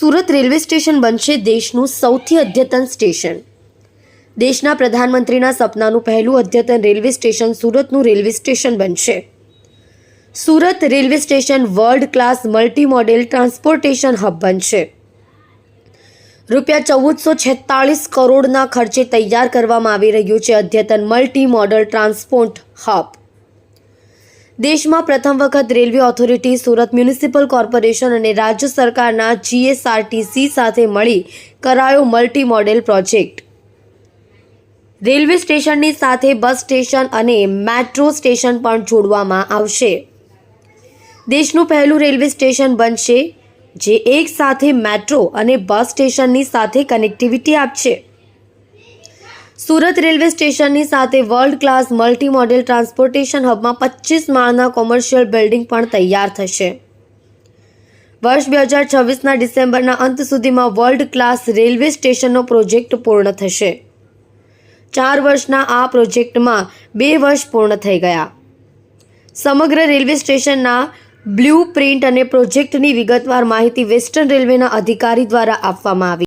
Surat railway station બનશે દેશનું સૌથી અદ્યતન સ્ટેશન. દેશના પ્રધાનમંત્રીના સપનાનું પહેલું અદ્યતન રેલવે સ્ટેશન સુરતનું રેલવે સ્ટેશન બનશે. Surat railway station world class multi model transportation hub બનશે. રૂપિયા ચૌદસો છેતાળીસ કરોડના ખર્ચે તૈયાર કરવામાં આવી રહ્યું છે અદ્યતન મલ્ટી મોડલ ટ્રાન્સપોર્ટ હબ. દેશમાં પ્રથમ વખત railway authority Surat municipal corporation અને રાજ્ય સરકારના જીએસઆરટીસી સાથે મળી કરાયો મલ્ટી મોડેલ પ્રોજેક્ટ. રેલવે સ્ટેશનની સાથે બસ સ્ટેશન અને મેટ્રો સ્ટેશન પણ જોડવામાં આવશે. દેશનું પહેલું રેલવે સ્ટેશન બનશે, જે એક સાથે મેટ્રો અને બસ સ્ટેશનની સાથે કનેક્ટિવિટી આપશે. સુરત રેલવે સ્ટેશનની સાથે world class multi model transportation હબમાં પચીસ માળના કોમર્શિયલ બિલ્ડિંગ પણ તૈયાર થશે. વર્ષ બે હજાર છવ્વીસના ડિસેમ્બરના અંત સુધીમાં વર્લ્ડ ક્લાસ રેલવે સ્ટેશનનો પ્રોજેક્ટ પૂર્ણ થશે. ચાર વર્ષના આ પ્રોજેક્ટમાં બે વર્ષ પૂર્ણ થઈ ગયા. સમગ્ર રેલવે સ્ટેશનના બ્લુ પ્રિન્ટ અને પ્રોજેક્ટની વિગતવાર માહિતી વેસ્ટર્ન રેલવેના અધિકારી દ્વારા આપવામાં આવી.